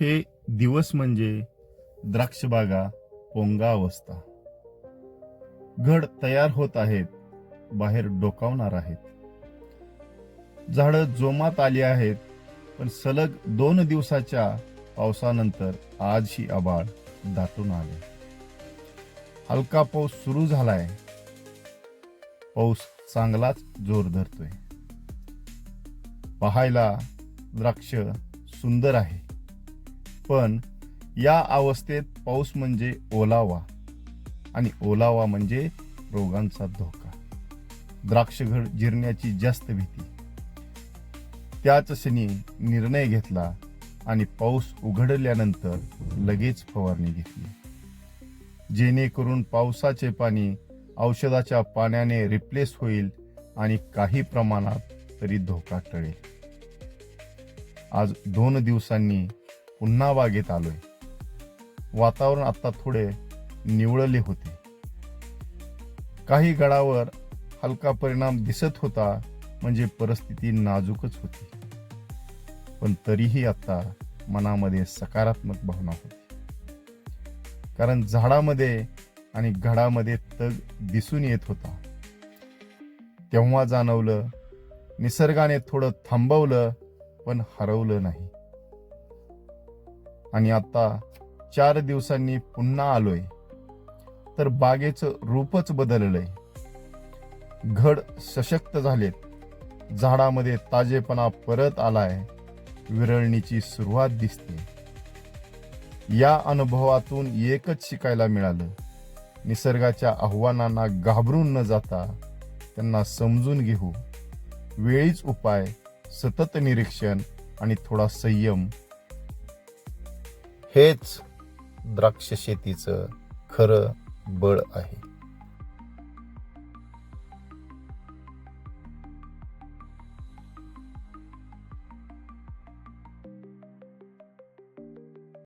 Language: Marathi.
हे दिवस म्हणजे द्राक्षबागा पोंगा अवस्था. घड तयार होत आहेत बाहेर डोकावणार आहेत. झाडं जोमात आली आहेत पण सलग दोन दिवसाच्या पावसानंतर आज ही आबाळ दाटून आले. हलका पाऊस सुरू झालाय. पाऊस चांगलाच जोर धरतोय. पाहायला द्राक्ष सुंदर आहे. पण या अवस्थेत पाऊस म्हणजे ओलावा आणि ओलावा म्हणजे रोगांचा धोका. द्राक्षघड जिरण्याची जास्त भीती. त्याच क्षणी निर्णय घेतला आणि पाऊस उघडल्यानंतर लगेच फवारणी घेतली. जेणेकरून पावसाचे पाणी औषधाच्या पाण्याने रिप्लेस होईल आणि काही प्रमाणात तरी धोका टळेल. आज दोन दिवसांनी पुन्हा बागेत आलोय. वातावरण आता थोडे निवळले होते. काही गडावर हलका परिणाम दिसत होता म्हणजे परिस्थिती नाजूकच होती. पण तरीही आता मनामध्ये सकारात्मक भावना होती. कारण झाडामध्ये आणि घडामध्ये तग दिसून येत होता. तेव्हा जाणवलं निसर्गाने थोडं थांबवलं पण हरवलं नाही. आणि आता चार दिवसांनी पुन्हा आलोय. तर बागेचं रूपच बदललंय. घड सशक्त झालेत. झाडामध्ये ताजेपणा परत आलाय. विरळणीची सुरुवात दिसते. या अनुभवातून एकच शिकायला मिळालं. निसर्गाच्या आव्हानांना घाबरून न जाता त्यांना समजून घेऊ. वेळीच उपाय सतत निरीक्षण आणि थोडा संयम हेच द्राक्ष शेतीचं खरं बळ आहे.